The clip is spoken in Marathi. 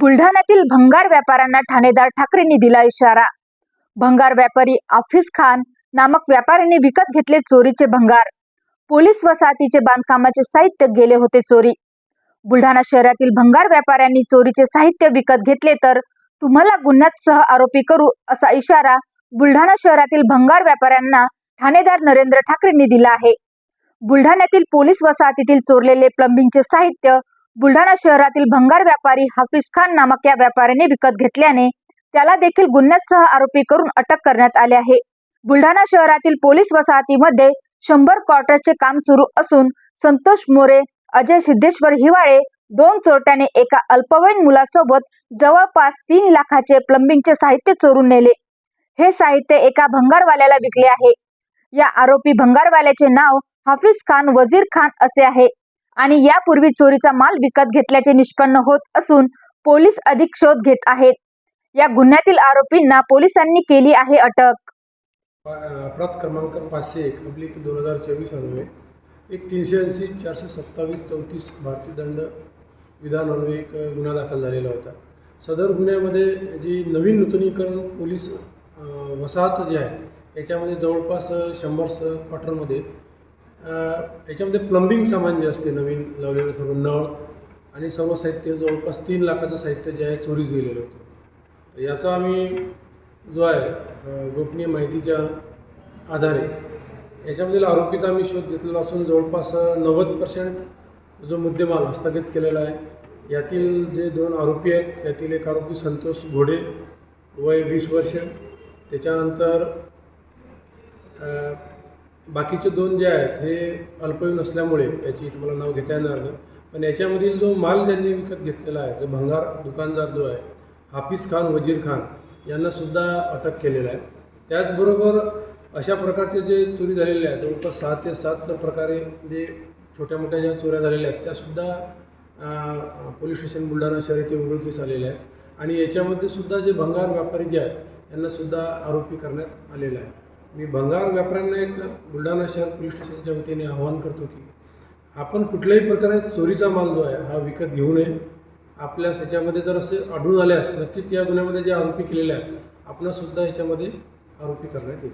बुलढाण्यातील भंगार व्यापाऱ्यांना ठाणेदार ठाकरेंनी दिला इशारा. भंगार व्यापारी आफिस खान नामक व्यापाऱ्यांनी विकत घेतले चोरीचे भंगार. पोलीस वसाहतीचे बांधकामाचे साहित्य गेले होते चोरी. बुलढाणा शहरातील भंगार व्यापाऱ्यांनी चोरीचे साहित्य विकत घेतले तर तुम्हाला गुन्ह्यात सह आरोपी करू असा इशारा बुलढाणा शहरातील भंगार व्यापाऱ्यांना ठाणेदार नरेंद्र ठाकरेंनी दिला आहे. बुलढाण्यातील पोलीस वसाहतीतील चोरलेले प्लंबिंगचे साहित्य बुलढाणा शहरातील भंगार व्यापारी हाफिज खान नामक या व्यापाऱ्याने विकत घेतल्याने त्याला देखील गुन्ह्यासह आरोपी करून अटक करण्यात आले आहे. बुलढाणा शहरातील पोलीस वसाहतीमध्ये शंभर क्वार्टर्सचे काम सुरू असून संतोष मोरे अजय सिद्धेश्वर हिवाळे दोन चोरट्याने एका अल्पवयीन मुलासोबत जवळपास तीन लाखाचे प्लंबिंगचे साहित्य चोरून नेले. हे साहित्य एका भंगारवाल्याला विकले आहे. या आरोपी भंगारवाल्याचे नाव हाफिज खान वजीर खान असे आहे. आणि यापूर्वी चोरीचा माल विकत घेतल्याचे निष्पन्न होत असून पोलीस अधिक शोध घेत आहेत. या गुन्ह्यातील आरोपींना पोलिसांनी केली आहे अटक. अपराध क्रमांक पाचशे एक अब्लिक दोन हजार चोवीस अन्वये एक तीनशे ऐंशी चारशे सत्तावीस चौतीस भारतीय दंड विधान अन्वये एक गुन्हा दाखल झालेला होता. सदर गुन्ह्यामध्ये जी नवीन नूतनीकरण पोलीस वसाहत जी आहे याच्यामध्ये जवळपास शंभर स क्वार्टरमध्ये याच्यामध्ये प्लंबिंग सामान जे असते नवीन लावलेलं सर्व नळ आणि सर्व साहित्य जवळपास तीन लाखाचं साहित्य जे आहे चोरीस गेलेलं होतं. तर याचा आम्ही जो आहे गोपनीय माहितीच्या आधारे याच्यामधील आरोपीचा आम्ही शोध घेतलेला असून जवळपास नव्वद पर्सेंट जो मुद्देमाल हस्तगत केलेला आहे यातील जे दोन आरोपी आहेत यातील एक आरोपी संतोष घोडे वय वीस वर्ष. त्याच्यानंतर बाकीचे दोन जे आहेत हे अल्पवयीन असल्यामुळे याची तुम्हाला नाव घेता येणार नाही. पण याच्यामधील जो माल ज्यांनी विकत घेतलेला आहे जो भंगार दुकानदार जो आहे हाफिज खान वजीर खान यांनासुद्धा अटक केलेला आहे. त्याचबरोबर अशा प्रकारचे जे चोरी झालेले आहेत जवळपास सहा ते सात प्रकारे जे छोट्या मोठ्या ज्या चोऱ्या झालेल्या आहेत त्यासुद्धा पोलीस स्टेशन बुलढाणा शहर येथे उघडकीस आलेल्या आहेत. आणि याच्यामध्ये सुद्धा जे भंगार व्यापारी जे आहेत यांनासुद्धा आरोपी करण्यात आलेला आहे. मी भंगार व्यापाऱ्यांना एक बुलढाणा शहर पोलीस स्टेशनच्या वतीने आवाहन करतो की आपण कुठल्याही प्रकारे चोरीचा माल जो आहे हा विकत घेऊ नये. आपल्या त्याच्यामध्ये जर असे आढळून आल्यास नक्कीच या गुन्ह्यामध्ये जे आरोपी केलेले आहेत आपणासुद्धा याच्यामध्ये आरोपी करण्यात येईल.